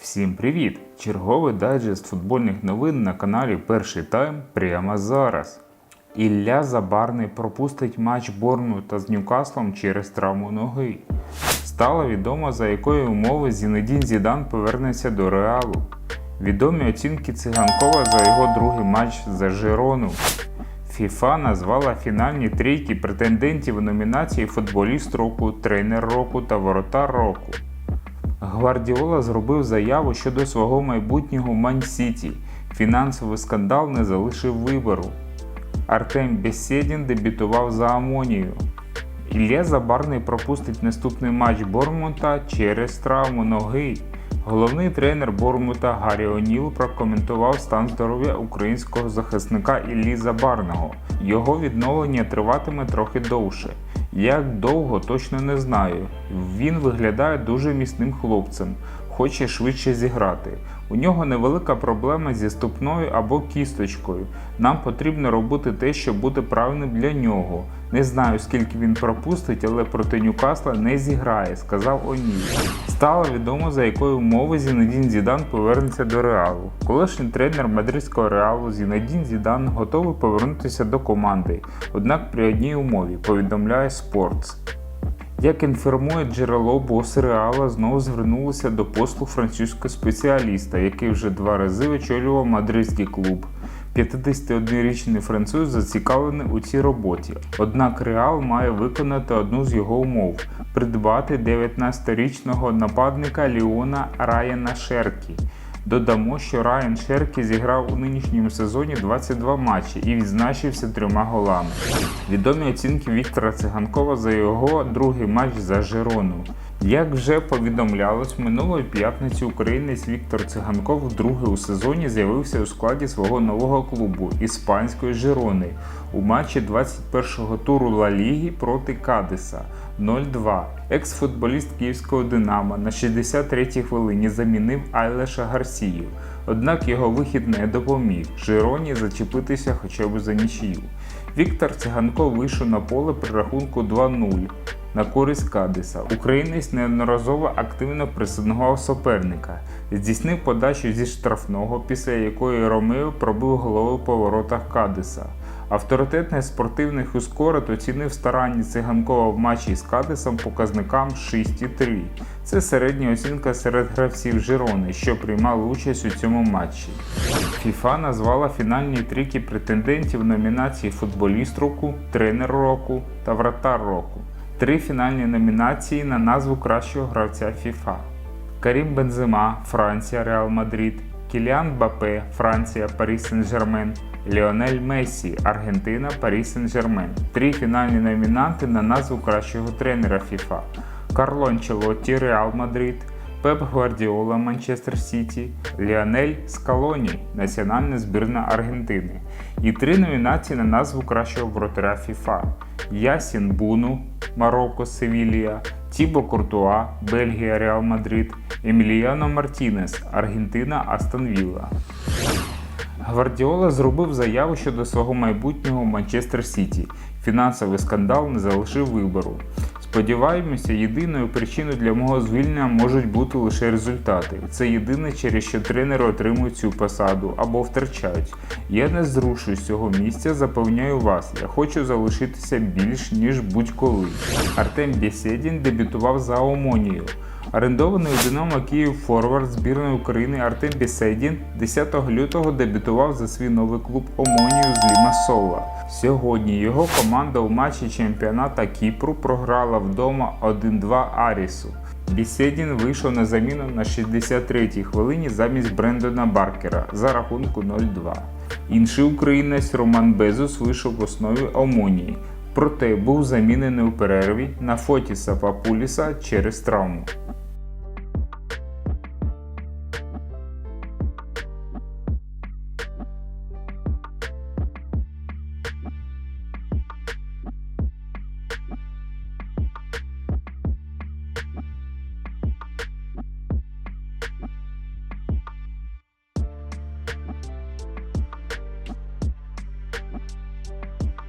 Всім привіт! Черговий дайджест футбольних новин на каналі Перший Тайм прямо зараз. Ілля Забарний пропустить матч Борнмута з Ньюкаслом через травму ноги. Стало відомо, за якої умови Зінедін Зідан повернеться до Реалу. Відомі оцінки Циганкова за його другий матч за Жирону. ФІФА назвала фінальні трійки претендентів у номінації Футболіст року, тренер року та воротар року. Гвардіола зробив заяву щодо свого майбутнього Мань-Сіті. Фінансовий скандал не залишив вибору. Артем Бесєдін дебютував за Амонію. Ілля Забарний пропустить наступний матч Бормута через травму ноги. Головний тренер Бормута Гаррі Оніл прокоментував стан здоров'я українського захисника Іллі Забарного. Його відновлення триватиме трохи довше. Як довго, точно не знаю. Він виглядає дуже міцним хлопцем, хоче швидше зіграти. У нього невелика проблема зі ступною або кісточкою. Нам потрібно робити те, що буде правильним для нього. Не знаю, скільки він пропустить, але проти Ньюкасла не зіграє, сказав О'Ніль. Стало відомо, за якої умови Зінедін Зідан повернеться до Реалу. Колишній тренер мадридського Реалу Зінедін Зідан готовий повернутися до команди, однак при одній умові, повідомляє Sports. Як інформує джерело, боси Реала знову звернулися до послуг французького спеціаліста, який вже два рази очолював мадридський клуб. 51-річний француз зацікавлений у цій роботі. Однак Реал має виконати одну з його умов придбати 19-річного нападника Ліона Райана Шеркі. Додамо, що Райан Шеркі зіграв у нинішньому сезоні 22 матчі і відзначився трьома голами. Відомі оцінки Віктора Циганкова за його другий матч за Жирону. Як вже повідомлялось, минулої п'ятниці українець Віктор Циганков вдруге у сезоні з'явився у складі свого нового клубу іспанської Жирони у матчі 21-го туру Ла Ліги проти Кадиса 0-2. Екс-футболіст київського Динамо на 63-й хвилині замінив Айлеша Гарсію. Однак його вихід не допоміг Жироні зачепитися хоча б за нічию. Віктор Циганков вийшов на поле при рахунку 2-0 на користь Кадиса. Українець неодноразово активно пресингував суперника, здійснив подачу зі штрафного, після якої Ромео пробив головою по воротах Кадиса. Авторитетний спортивний Хускорет оцінив старання циганкова в матчі з Кадисом показникам 6,3. Це середня оцінка серед гравців Жирони, що приймали участь у цьому матчі. ФІФА назвала фінальні трійки претендентів номінації Футболіст року, тренер року та вратар року. Три фінальні номінації на назву кращого гравця FIFA. Карім Бензема, Франція, Реал Мадрид, Кіліан Бапе, Франція, Парі Сен-Жермен, Ліонель Мессі, Аргентина, Парі Сен-Жермен. Три фінальні номінанти на назву кращого тренера FIFA. Карло Анчелотті, Реал Мадрид, Пеп Гвардіола, Манчестер Сіті, Ліонель Скалоні, Національна збірна Аргентини. І три номінації на назву кращого вратаря ФІФА. Ясін Буну, Марокко, Севілія, Тібо Куртуа, Бельгія, Реал Мадрид, Еміліано Мартінес, Аргентина, Астон Вілла. Гвардіола зробив заяву щодо свого майбутнього Манчестер Сіті. Фінансовий скандал не залишив вибору. Сподіваємося, єдиною причиною для мого звільнення можуть бути лише результати. Це єдине, через що тренери отримують цю посаду або втрачають. Я не зрушу з цього місця, запевняю вас. Я хочу залишитися більш ніж будь-коли. Артем Бєсєдін дебютував за Омонію. Орендований у Динамо Київ форвард збірної України Артем Бєседін 10 лютого дебютував за свій новий клуб Омонію з Лімасола. Сьогодні його команда у матчі чемпіоната Кіпру програла вдома 1-2 Арісу. Бєседін вийшов на заміну на 63-й хвилині замість Брендона Баркера за рахунку 0-2. Інший українець Роман Безус вийшов в основі Омонії, проте був замінений у перерві на Фотіса Папуліса через травму.